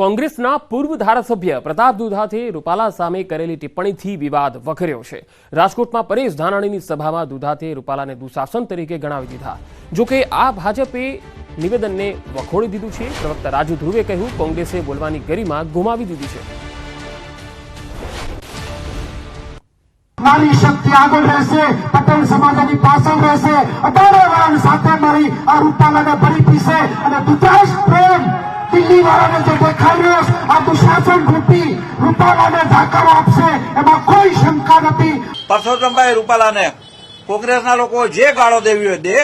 કોંગ્રેસના પૂર્વ ધારાસભ્ય પ્રતાપ દુધાતે રૂપાલા સામે કરેલી ટિપ્પણીથી વિવાદ વખર્યો છે. રાજકોટમાં પરેશ ધાનાણીની સભામાં દુધાતે રૂપાલાને દુશાસન તરીકે ગણાવી દીધા. જોકે આ ભાજપે નિવેદનને વખોડી દીધું છે. પ્રવક્તા રાજુ ધ્રુવે કહ્યું, કોંગ્રેસે બોલવાની ગરિમા ગુમાવી દીધી છે. પટેલ સમાજની પાછળ રહેશે. દિલ્હી વાળાને જે દેખાડ્યું આ દુશાસન રૂપી રૂપાલાને ધાકારો આપશે, એમાં કોઈ શંકા નથી. પરસોત્તમભાઈ રૂપાલાને. કોંગ્રેસના લોકો જે ગાળો દેવી હોય દે,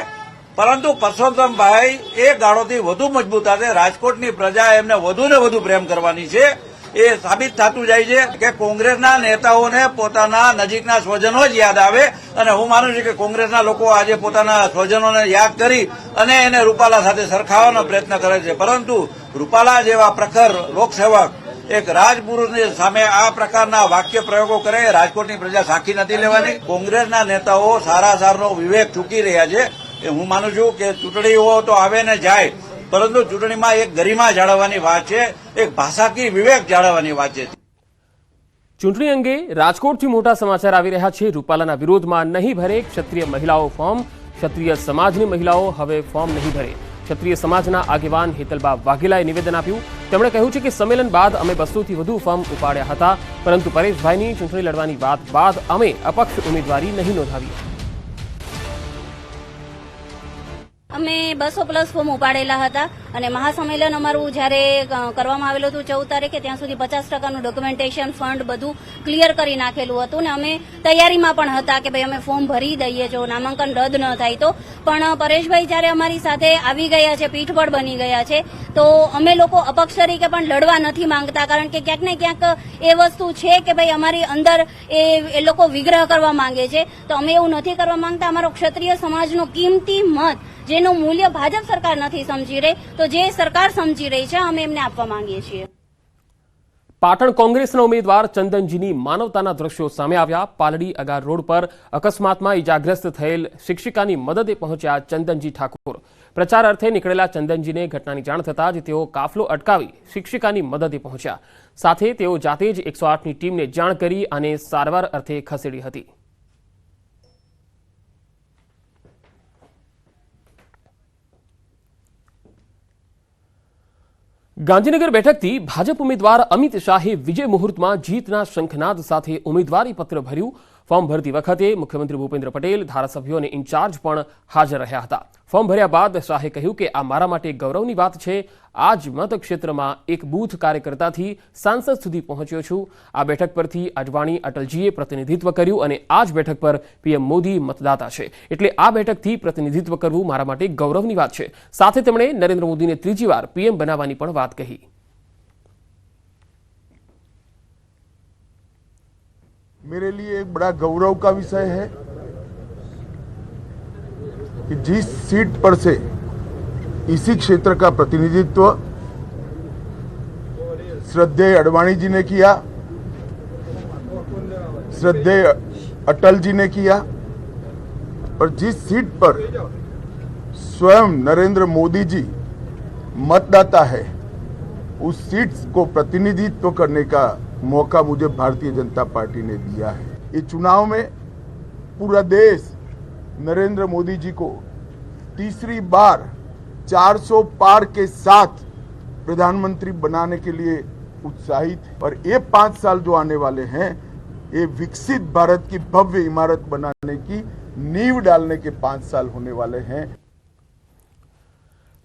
પરંતુ પરસોત્તમભાઈ એ ગાળોથી વધુ મજબૂત હશે. રાજકોટની પ્રજા એમને વધુ ને વધુ પ્રેમ કરવાની છે. એ સાબિત થતું જાય છે કે કોંગ્રેસના નેતાઓને પોતાના નજીકના સ્વજનો જ યાદ આવે અને હું માનું છું કે કોંગ્રેસના લોકો આજે પોતાના સ્વજનોને યાદ કરી અને એને રૂપાલા સાથે સરખાવવાનો પ્રયત્ન કરે છે. પરંતુ રૂપાલા જેવા પ્રખર લોકસેવક એક રાજપુરુષની સામે આ પ્રકારના વાક્ય પ્રયોગો કરે, રાજકોટની પ્રજા સાખી નથી લેવાની. કોંગ્રેસના નેતાઓ સારા સારનો વિવેક ચૂકી રહ્યા છે. એ હું માનું છું કે ચૂંટણીઓ તો આવે ને જાય પરંતુ ચૂંટણીમાં એક ગરિમા જાળવવાની વાત છે, એક ભાષાકીય વિવેક જાળવવાની વાત છે. ચૂંટણી અંગે રાજકોટથી મોટા સમાચાર આવી રહ્યા છે. રૂપાલાના વિરોધમાં નહીં ભરે ક્ષત્રિય મહિલાઓ ફોર્મ. ક્ષત્રિય સમાજની મહિલાઓ હવે ફોર્મ નહીં ભરે. ક્ષત્રિય સમાજના આગેવાન હેતલબા વાઘેલાએ નિવેદન આપ્યું. તેમણે કહ્યું છે કે સંમેલન બાદ અમે બસોથી વધુ ફોર્મ ઉપાડ્યા હતા. પરંતુ પરેશભાઈની ચૂંટણી લડવાની વાત બાદ અમે અપક્ષ ઉમેદવારી નહીં નોંધાવી. અમે બસો પ્લસ ફોર્મ ઉપાડેલા હતા. અને મહાસંમેલન અમારું જ્યારે કરવામાં આવેલું હતું ચૌદ તારીખે, ત્યાં સુધી પચાસ ટકાનું ડોક્યુમેન્ટેશન ફંડ બધું ક્લિયર કરી નાખેલું હતું ને અમે તૈયારીમાં પણ હતા કે ભાઈ અમે ફોર્મ ભરી દઈએ જો નામાંકન રદ ન થાય તો. પણ પરેશભાઈ જ્યારે અમારી સાથે આવી ગયા છે, પીઠબળ બની ગયા છે, તો અમે લોકો અપક્ષ તરીકે પણ લડવા નથી માંગતા, કારણ કે ક્યાંક ને ક્યાંક એ વસ્તુ છે કે ભાઈ અમારી અંદર એ એ લોકો વિગ્રહ કરવા માંગે છે. તો અમે એવું નથી કરવા માંગતા, અમારો ક્ષત્રિય સમાજનો કિંમતી મત, જેનું મૂલ્ય ભાજપ સરકાર નથી સમજી રહી, તો જે સરકાર સમજી રહી છે, અમે એમને આપવા માંગીએ છીએ. પાટણ કોંગ્રેસના ઉમેદવાર ચંદનજીની માનવતાના દ્રશ્યો સામે આવ્યા. પાલડી અગાર રોડ પર અકસ્માતમાં ઇજાગ્રસ્ત થયેલ શિક્ષિકાની મદદે પહોંચ્યા ચંદનજી ઠાકોર. પ્રચાર અર્થે નીકળેલા ચંદનજીને ઘટનાની જાણ થતાં જ તેઓ કાફલો અટકાવી શિક્ષિકાની મદદે પહોંચ્યા. સાથે તેઓ જાતે જ એકસો આઠની ટીમને જાણ કરી અને સારવાર અર્થે ખસેડી હતી. ગાંધીનગર બેઠકથી ભાજપ ઉમેદવાર અમિત શાહે વિજય મુહૂર્તમાં જીતના શંખનાદ સાથે ઉમેદવારી પત્ર ભર્યું. ફોર્મ ભરતી વખતે મુખ્યમંત્રી ભૂપેન્દ્ર પટેલ ધારાસભ્યો અને ઇન્ચાર્જ પણ હાજર રહ્યા હતા. ફોર્મ ભર્યા બાદ શાહે કહ્યું કે આ મારા માટે ગૌરવની વાત છે. આ જ મતક્ષેત્રમાં એક બૂથ કાર્યકર્તાથી સાંસદ સુધી પહોંચ્યો છું. આ બેઠક પરથી અડવાણી અટલજીએ પ્રતિનિધિત્વ કર્યું અને આ જ બેઠક પર પીએમ મોદી મતદાતા છે. એટલે આ બેઠકથી પ્રતિનિધિત્વ કરવું મારા માટે ગૌરવની વાત છે. સાથે તેમણે નરેન્દ્ર મોદીને ત્રીજી વાર પીએમ બનાવવાની પણ વાત કહી. मेरे लिए एक बड़ा गौरव का विषय है कि जिस सीट पर से इसी क्षेत्र का प्रतिनिधित्व श्रद्धेय अडवाणी जी ने किया, श्रद्धेय अटल जी ने किया, और जिस सीट पर स्वयं नरेंद्र मोदी जी मतदाता है, उस सीट को प्रतिनिधित्व करने का मौका मुझे भारतीय जनता पार्टी ने दिया है। ये चुनाव में पूरा देश नरेंद्र मोदी जी को तीसरी बार 400 पार के साथ प्रधानमंत्री बनाने के लिए उत्साहित और ये पाँच साल जो आने वाले हैं, ये विकसित भारत की भव्य इमारत बनाने की नींव डालने के पाँच साल होने वाले हैं।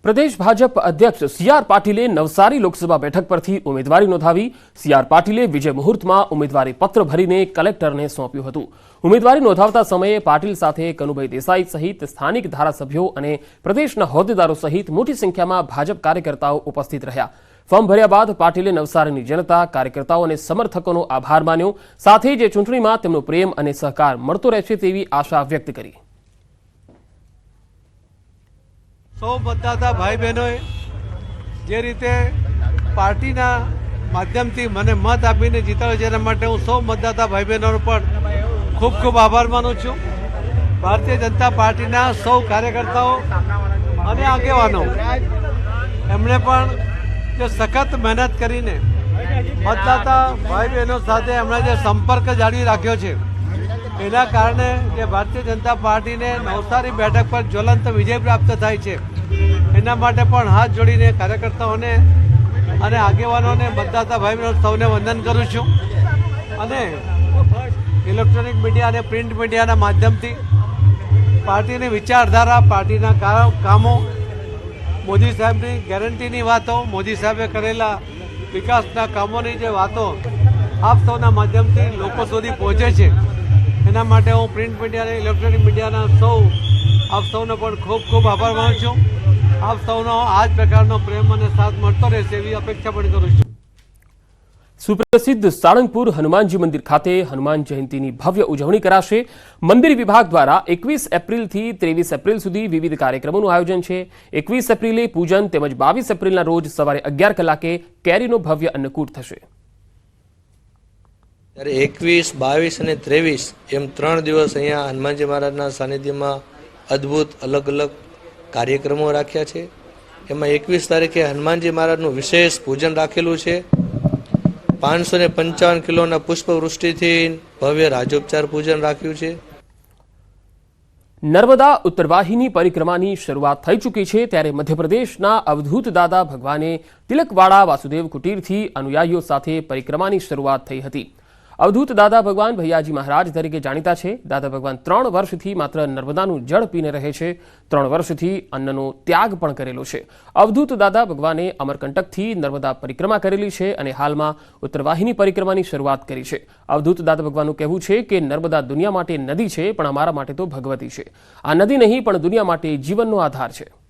પ્રદેશ ભાજપ અધ્યક્ષ સી આર પાટીલે નવસારી લોકસભા બેઠક પરથી ઉમેદવારી નોંધાવી. સી આર પાટીલે વિજય મુહૂર્તમાં ઉમેદવારી પત્ર ભરીને કલેક્ટરને સોંપ્યું હતું. ઉમેદવારી નોંધાવતા સમયે પાટીલ સાથે કનુભાઈ દેસાઈ સહિત સ્થાનિક ધારાસભ્યો અને પ્રદેશના હોદ્દેદારો સહિત મોટી સંખ્યામાં ભાજપ કાર્યકર્તાઓ ઉપસ્થિત રહ્યા. ફોર્મ ભર્યા બાદ પાટીલે નવસારીની જનતા, કાર્યકર્તાઓ અને સમર્થકોનો આભાર માન્યો. સાથે જ ચૂંટણીમાં તેમનો પ્રેમ અને સહકાર મળતો રહેશે તેવી આશા વ્યક્ત કરી. સૌ મતદાતા ભાઈ બહેનોએ, જે રીતે પાર્ટીના માધ્યમથી મને મત આપીને જીતાડ્યો એના માટે હું સૌ મતદાતા ભાઈ બહેનોનો પણ ખૂબ ખૂબ આભાર માનું છું. ભારતીય જનતા પાર્ટીના સૌ કાર્યકર્તાઓ અને આગેવાનો, એમણે પણ જે સખત મહેનત કરીને મતદાતા ભાઈ બહેનો સાથે એમણે જે સંપર્ક જાળવી રાખ્યો છે એના કારણે જે ભારતીય જનતા પાર્ટીને નવસારી બેઠક પર જ્વલંત વિજય પ્રાપ્ત થાય છે. એના માટે પણ હાથ જોડીને કાર્યકર્તાઓને અને આગેવાનોને મતદાતા ભાઈ સૌને વંદન કરું છું. અને ઇલેક્ટ્રોનિક મીડિયા અને પ્રિન્ટ મીડિયાના માધ્યમથી પાર્ટીની વિચારધારા, પાર્ટીના કામો, મોદી સાહેબની ગેરંટીની વાતો, મોદી સાહેબે કરેલા વિકાસના કામોની જે વાતો આપ સૌના માધ્યમથી લોકો સુધી પહોંચે છે. એના માટે હું પ્રિન્ટ મીડિયા અને ઇલેક્ટ્રોનિક મીડિયાના સૌ, આપ સૌનો પણ ખૂબ ખૂબ આભાર માનું છું. આપ સૌનો આ જ પ્રકારનો પ્રેમ અને સાથ મળતો રહેશે એવી અપેક્ષા પણ કરું છું. સુપ્રસિદ્ધ સાળંગપુર હનુમાનજી મંદિર ખાતે હનુમાન જયંતીની ભવ્ય ઉજવણી કરાશે. મંદિર વિભાગ દ્વારા એકવીસ એપ્રિલથી ત્રેવીસ એપ્રિલ સુધી વિવિધ કાર્યક્રમોનું આયોજન છે. એકવીસ એપ્રિલે પૂજન તેમજ બાવીસ એપ્રિલના રોજ સવારે અગિયાર કલાકે કેરીનો ભવ્ય અન્નકૂટ થશે. ત્યારે એકવીસ, બાવીસ અને ત્રેવીસ એમ ત્રણ દિવસ અહીંયા હનુમાનજી મહારાજના સાનિધ્યમાં અદ્ભુત, અલગ અલગ કાર્યક્રમો રાખ્યા છે. એમાં એકવીસ તારીખે હનુમાનજી મહારાજનું વિશેષ પૂજન રાખેલું છે. પાંચસો ને પંચાવન કિલોના પુષ્પવૃષ્ટિથી ભવ્ય રાજોપચાર પૂજન રાખ્યું છે. નર્મદા ઉત્તરવાહિની પરિક્રમાની શરૂઆત થઈ ચૂકી છે ત્યારે મધ્યપ્રદેશના અવધૂત દાદા ભગવાને તિલકવાડા વાસુદેવ કુટીરથી અનુયાયીઓ સાથે પરિક્રમાની શરૂઆત થઈ હતી. અવધૂત દાદા ભગવાન ભૈયાજી મહારાજ તરીકે જાણીતા છે. દાદા ભગવાન ત્રણ વર્ષથી માત્ર નર્મદાનું જળ પીને રહે છે. ત્રણ વર્ષથી અન્નનો ત્યાગ પણ કરેલો છે. અવધૂત દાદા ભગવાને અમરકંટકથી નર્મદા પરિક્રમા કરેલી છે અને હાલમાં ઉત્તરવાહિની પરિક્રમાની શરૂઆત કરી છે. અવધૂત દાદા ભગવાનનું કહેવું છે કે નર્મદા દુનિયા માટે નદી છે, પણ અમારા માટે તો ભગવતી છે. આ નદી નહીં, પણ દુનિયા માટે જીવનનો આધાર છે.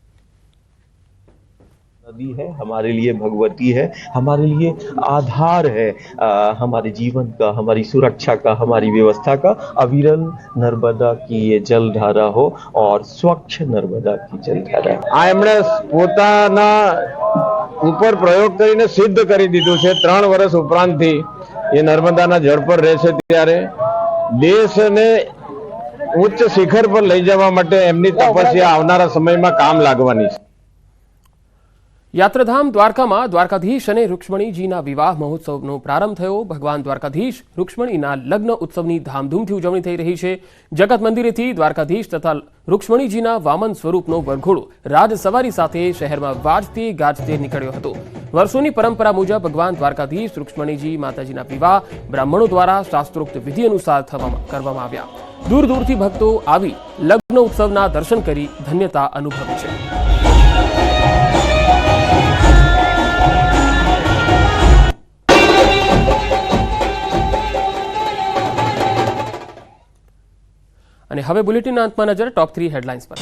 नदी है हमारे लिए भगवती है हमारे लिए आधार है अ, हमारे जीवन का हमारी सुरक्षा का हमारी व्यवस्था का अविरल नर्मदा की ये जलधारा हो और स्वच्छ नर्मदा की जलधारा આ એમણે પોતાના ઉપર પ્રયોગ કરીને સિદ્ધ કરી દીધું છે ત્રણ વર્ષ ઉપરાંતથી એ નર્મદાના જળ પર રહેશે ત્યારે દેશને ઉચ્ચ શિખર પર લઈ જવા માટે એમની તપસ્યા આવનારા સમયમાં કામ લાગવાની છે યાત્રાધામ દ્વારકામાં દ્વારકાધીશ અને રૂક્ષ્મણીજીના વિવાહ મહોત્સવનો પ્રારંભ થયો. ભગવાન દ્વારકાધીશ રૂક્ષ્મણીના લગ્ન ઉત્સવની ધામધૂમથી ઉજવણી થઈ રહી છે. જગત મંદિરેથી દ્વારકાધીશ તથા રૂક્ષ્મણીજીના વામન સ્વરૂપનો વરઘોડો રાજ સવારી સાથે શહેરમાં વાજતે ગાજતે નીકળ્યો હતો. વર્ષોની પરંપરા મુજબ ભગવાન દ્વારકાધીશ રૂક્ષ્મણીજી માતાજીના વિવાહ બ્રાહ્મણો દ્વારા શાસ્ત્રોક્ત વિધિ અનુસાર કરવામાં આવ્યા. દૂર દૂરથી ભક્તો આવી લગ્ન ઉત્સવના દર્શન કરી ધન્યતા અનુભવી છે. હવે બુલેટિનના અંતમાં નજર ટોપ થ્રી હેડલાઇન્સ પર.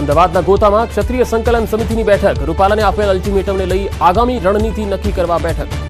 અમદાવાદના ગોતામાં ક્ષત્રિય સંકલન સમિતિની બેઠક. રૂપાલાને આપેલ અલ્ટિમેટમને લઈ આગામી રણનીતિ નક્કી કરવા બેઠક.